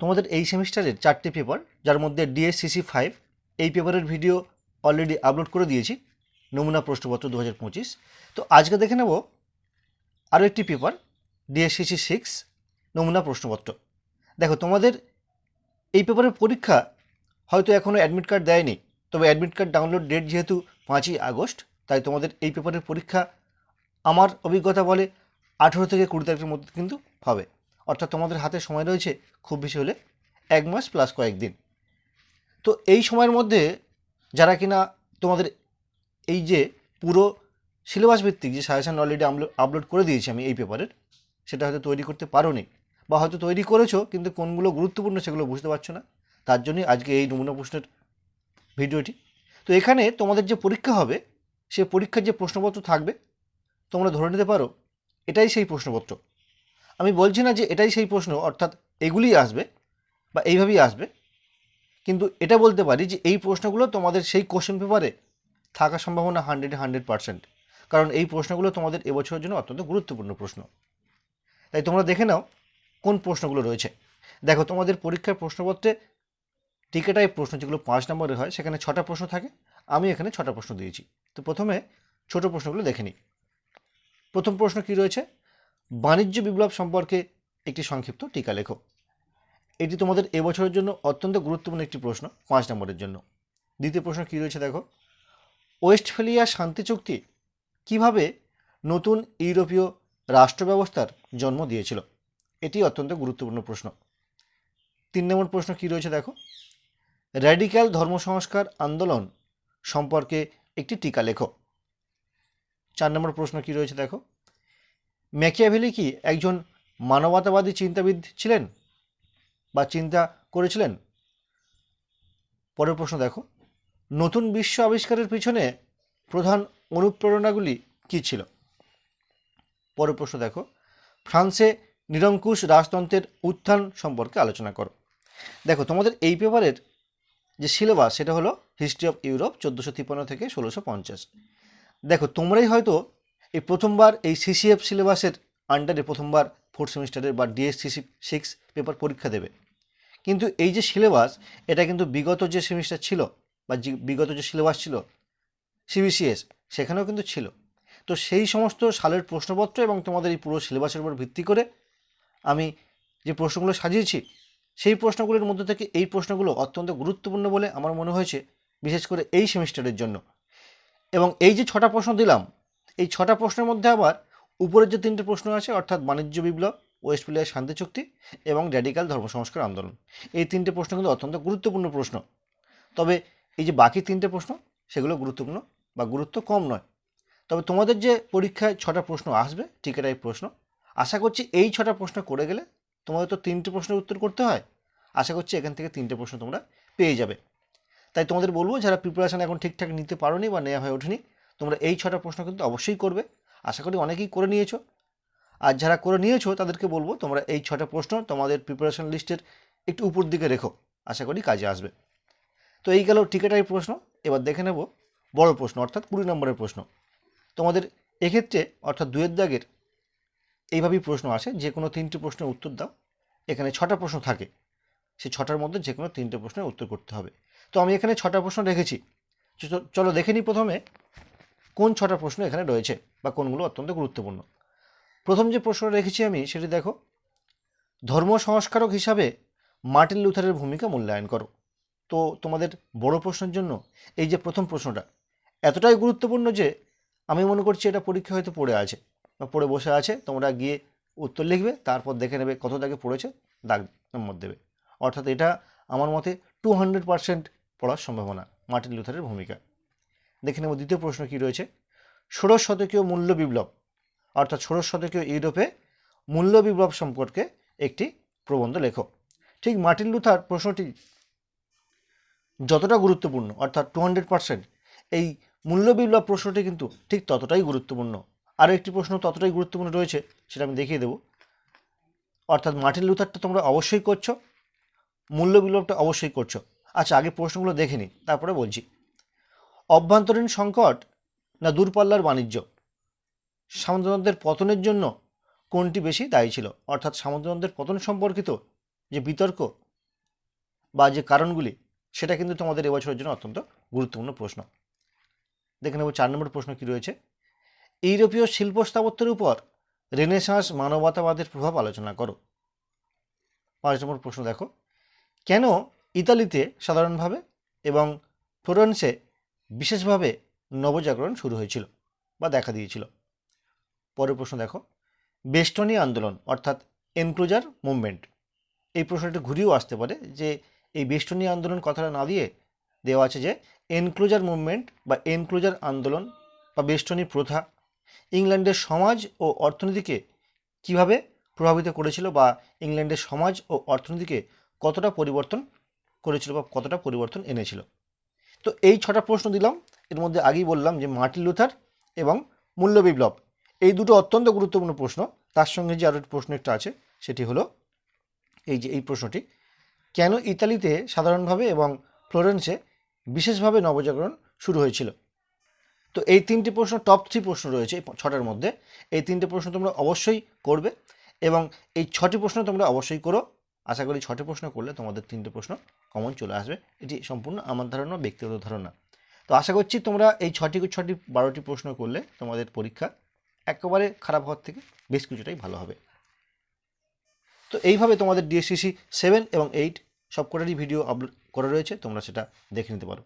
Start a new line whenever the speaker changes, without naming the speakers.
তোমাদের এই সেমিস্টারের চারটে পেপার যার মধ্যে ডিএসসিসি ফাইভ এই পেপারের ভিডিও অলরেডি আপলোড করে দিয়েছি, নমুনা প্রশ্নপত্র দু পঁচিশ। তো আজকে দেখে নেব আরও একটি পেপার ডিএসসিসি সিক্স নমুনা প্রশ্নপত্র। দেখো, তোমাদের এই পেপারের পরীক্ষা হয়তো এখনও অ্যাডমিট কার্ড দেয়নি, তবে অ্যাডমিট কার্ড ডাউনলোড ডেট যেহেতু পাঁচই আগস্ট, তাই তোমাদের এই পেপারের পরীক্ষা আমার অভিজ্ঞতা বলে আঠেরো থেকে কুড়ি তারিখের মধ্যে কিন্তু হবে। অর্থাৎ তোমাদের হাতে সময় রয়েছে খুব বেশি হলে এক মাস প্লাস কয়েকদিন। তো এই সময়ের মধ্যে যারা কিনা তোমাদের এই যে পুরো সিলেবাস ভিত্তিক যে সাজেশন অলরেডি আপলোড করে দিয়েছি আমি এই পেপারের সেটা হয়তো তৈরি করতে পারো নি বা হয়তো তৈরি করেছ, কিন্তু কোনগুলো গুরুত্বপূর্ণ সেগুলো বুঝতে পারছ না। তার জন্যই আজকে এই নমুনা প্রশ্নের ভিডিওটি। তো এখানে তোমাদের যে পরীক্ষা হবে, সে পরীক্ষার যে প্রশ্নপত্র থাকবে, তোমরা ধরে নিতে পারো, এটাই সেই প্রশ্নপত্র। আমি বলছি না যে এটাই সেই প্রশ্ন, অর্থাৎ এগুলিই আসবে বা এইভাবেই আসবে, কিন্তু এটা বলতে পারি যে এই প্রশ্নগুলো তোমাদের সেই কোশ্চেন পেপারে থাকার সম্ভাবনা হান্ড্রেডে হান্ড্রেড পার্সেন্ট কারণ এই প্রশ্নগুলো তোমাদের এবছরের জন্য অত্যন্ত গুরুত্বপূর্ণ প্রশ্ন। তাই তোমরা দেখে নাও কোন প্রশ্নগুলো রয়েছে। দেখো, তোমাদের পরীক্ষার প্রশ্নপত্রে টিকেটাই প্রশ্ন যেগুলো পাঁচ নম্বরের হয়, সেখানে ছটা প্রশ্ন থাকে, আমি এখানে ছটা প্রশ্ন দিয়েছি। তো প্রথমে ছোট প্রশ্নগুলো দেখে নিই। প্রথম প্রশ্ন কি রয়েছে? বাণিজ্য বিপ্লব সম্পর্কে একটি সংক্ষিপ্ত টিকা লেখো। এটি তোমাদের এবছরের জন্য অত্যন্ত গুরুত্বপূর্ণ একটি প্রশ্ন, পাঁচ নম্বরের জন্য। দ্বিতীয় প্রশ্ন কী রয়েছে দেখো? ওয়েস্টফেলিয়া শান্তি চুক্তি কীভাবে নতুন ইউরোপীয় রাষ্ট্র ব্যবস্থার জন্ম দিয়েছিল? এটি অত্যন্ত গুরুত্বপূর্ণ প্রশ্ন। তিন নম্বর প্রশ্ন কী রয়েছে দেখো? র্যাডিক্যাল ধর্ম সংস্কার আন্দোলন সম্পর্কে একটি টিকা লেখো। চার নম্বর প্রশ্ন কী রয়েছে দেখো? ম্যাকিয়াভেলি কি একজন মানবতাবাদী চিন্তাবিদ ছিলেন? বা চিন্তা করেছিলেন? পরের প্রশ্ন দেখো। নতুন বিশ্ব আবিষ্কারের পিছনে প্রধান অনুপ্রেরণাগুলি কী ছিল? পরের প্রশ্ন দেখো। ফ্রান্সে নিরঙ্কুশ রাজতন্ত্রের উত্থান সম্পর্কে আলোচনা করো। দেখো, তোমাদের এই পেপারের যে সিলেবাস, সেটা হলো হিস্ট্রি অফ ইউরোপ চোদ্দোশো তিপ্পান্ন থেকে ষোলোশো পঞ্চাশ। দেখো, তোমরাই হয়তো এই প্রথমবার এই সিসিএফ সিলেবাসের আন্ডারে প্রথমবার ফোর্থ সেমিস্টারের বা ডিএসসিসি সিক্স পেপার পরীক্ষা দেবে। কিন্তু এই যে সিলেবাস এটা কিন্তু বিগত যে সেমিস্টার ছিল বা বিগত যে সিলেবাস ছিল সিবিসিএস সেখানেও কিন্তু ছিল। তো সেই সমস্ত সালের প্রশ্নপত্র এবং তোমাদের এই পুরো সিলেবাসের উপর ভিত্তি করে আমি যে প্রশ্নগুলো সাজিয়েছি, সেই প্রশ্নগুলোর মধ্যে থেকে এই প্রশ্নগুলো অত্যন্ত গুরুত্বপূর্ণ বলে আমার মনে হয়েছে, বিশেষ করে এই সেমিস্টারের জন্য। এবং এই যে ছটা প্রশ্ন দিলাম এই ছটা প্রশ্নের মধ্যে আবার উপরের যে তিনটে প্রশ্ন আছে, অর্থাৎ বাণিজ্য বিপ্লব ওয়েস্ট ওয়েস্টফিলিয়ার শান্তি চুক্তি এবং র্যাডিক্যাল ধর্ম সংস্কার আন্দোলন, এই তিনটে প্রশ্ন কিন্তু অত্যন্ত গুরুত্বপূর্ণ প্রশ্ন। তবে এই যে বাকি তিনটে প্রশ্ন, সেগুলো গুরুত্বপূর্ণ বা গুরুত্ব কম নয়। তবে তোমাদের যে পরীক্ষায় ছটা প্রশ্ন আসবে, টিকেটাই প্রশ্ন। আশা করছি এই ছটা প্রশ্ন করে গেলে তোমাদের তো তিনটে প্রশ্নের উত্তর করতে হয়। আশা করছি এখান থেকে তিনটে প্রশ্ন তোমরা পেয়ে যাবে। তাই তোমাদের বলব, যারা প্রিপারেশান এখন ঠিকঠাক নিতে পারোনি বা নেওয়া হয়ে ওঠেনি তোমরা এই ছটা প্রশ্ন কিন্তু অবশ্যই করবে। আশা করি অনেকেই করে নিয়েছো। আর যারা করে নিয়েছো, তাদেরকে বলব তোমরা এই ছটা প্রশ্ন তোমাদের প্রিপারেশন লিস্টের একটু উপর দিকে রেখো। আশা করি কাজে আসবে। তো এই গেল টিকেটাই প্রশ্ন। এবার দেখে নেব বড় প্রশ্ন, অর্থাৎ কুড়ি নম্বরের প্রশ্ন। তোমাদের এক্ষেত্রে, অর্থাৎ দুয়ের দাগের এইভাবেই প্রশ্ন আসে যে কোনো তিনটি প্রশ্নের উত্তর দাও। এখানে ছটা প্রশ্ন থাকে। সেই ছটার মধ্যে যে কোনো তিনটে প্রশ্নের উত্তর করতে হবে। তো আমি এখানে ছটা প্রশ্ন রেখেছি। চলো দেখে নিই প্রথমে। কোন ছটা প্রশ্ন এখানে রয়েছে বা কোনগুলো অত্যন্ত গুরুত্বপূর্ণ? প্রথম যে প্রশ্ন রেখেছি আমি, সেটি দেখো। ধর্ম সংস্কারক হিসাবে মার্টিন লুথারের ভূমিকা মূল্যায়ন করো। তো তোমাদের বড় প্রশ্নের জন্য এই যে প্রথম প্রশ্নটা, এতটাই গুরুত্বপূর্ণ যে আমি মনে করছি এটা পরীক্ষা হয়তো পড়ে আছে বা পড়ে বসে আছে। তোমরা গিয়ে উত্তর লিখবে, তারপর দেখে নেবে কত দাগে পড়েছে, দাগ নম্বর দেবে। অর্থাৎ এটা আমার মতে টু হান্ড্রেড পারসেন্ট পড়ার সম্ভাবনা মার্টিন লুথারের ভূমিকা দেখে নেব, দ্বিতীয় প্রশ্ন কী রয়েছে? ষোড়শ শতকীয় মূল্য বিপ্লব, অর্থাৎ ষোড়শ শতকীয় ইউরোপে মূল্য বিপ্লব সম্পর্কে একটি প্রবন্ধ লেখো। ঠিক মার্টিন লুথার প্রশ্নটি যতটা গুরুত্বপূর্ণ, অর্থাৎ টু হান্ড্রেড পারসেন্ট এই মূল্য বিপ্লব প্রশ্নটি কিন্তু ঠিক ততটাই গুরুত্বপূর্ণ। আরও একটি প্রশ্ন ততটাই গুরুত্বপূর্ণ রয়েছে, সেটা আমি দেখিয়ে দেবো। অর্থাৎ মার্টিন লুথারটা তোমরা অবশ্যই করছ, মূল্য বিপ্লবটা অবশ্যই করছ। আচ্ছা আগে প্রশ্নগুলো দেখে নিই, তারপরে বলছি। অভ্যন্তরীণ সংকট না দূরপাল্লার বাণিজ্য? সামন্ততন্ত্রের পতনের জন্য কোনটি বেশি দায়ী ছিল? অর্থাৎ সামন্ততন্ত্রের পতন সম্পর্কিত যে বিতর্ক বা যে কারণগুলি, সেটা কিন্তু তোমাদের এবছরের জন্য অত্যন্ত গুরুত্বপূর্ণ প্রশ্ন। দেখে নেব চার নম্বর প্রশ্ন কি রয়েছে। ইউরোপীয় শিল্প স্থাপত্যের উপর রেনেসাঁস মানবতাবাদের প্রভাব আলোচনা করো। পাঁচ নম্বর প্রশ্ন দেখো। কেন ইতালিতে সাধারণভাবে এবং ফ্লোরেন্সে বিশেষভাবে নবজাগরণ শুরু হয়েছিল বা দেখা দিয়েছিল। পরের প্রশ্ন দেখো। বেস্টনি আন্দোলন, অর্থাৎ এনক্লোজার মুভমেন্ট এই প্রশ্নটি ঘুরিয়েও আসতে পারে যে এই বেস্টনি আন্দোলন কথাটা না দিয়ে দেওয়া আছে যে এনক্লোজার মুভমেন্ট বা এনক্লোজার আন্দোলন বা বেস্টনি প্রথা ইংল্যান্ডের সমাজ ও অর্থনীতিকে কীভাবে প্রভাবিত করেছিল বা ইংল্যান্ডের সমাজ ও অর্থনীতিকে কতটা পরিবর্তন করেছিল বা কতটা পরিবর্তন এনেছিল। তো এই ছটা প্রশ্ন দিলাম। এর মধ্যে আগেই বললাম যে মার্টিন লুথার এবং মূল্য বিপ্লব। এই দুটো অত্যন্ত গুরুত্বপূর্ণ প্রশ্ন। তার সঙ্গে যে আরও প্রশ্ন একটা আছে, সেটি হলো এই যে, এই প্রশ্নটি, কেন ইতালিতে সাধারণভাবে এবং ফ্লোরেন্সে বিশেষভাবে নবজাগরণ শুরু হয়েছিল? তো এই তিনটি প্রশ্ন টপ থ্রি প্রশ্ন রয়েছে ছটার মধ্যে। এই তিনটে প্রশ্ন তোমরা অবশ্যই করবে এবং এই ছটি প্রশ্ন তোমরা অবশ্যই করো। আশা করি ছটি প্রশ্ন করলে তোমাদের তিনটে প্রশ্ন কমন চলে আসবে। এটি সম্পূর্ণ আমার ধারণা, ব্যক্তিগত ধারণা। তো আশা করছি তোমরা এই ছটি ছটি, বারোটি প্রশ্ন করলে তোমাদের পরীক্ষা একেবারে খারাপ হওয়ার থেকে বেশ কিছুটাই ভালো হবে। তো এইভাবে তোমাদের ডিএসসিসি সেভেন এবং এইট সবকটারই ভিডিও আপলোড করা রয়েছে, তোমরা সেটা দেখে নিতে পারো।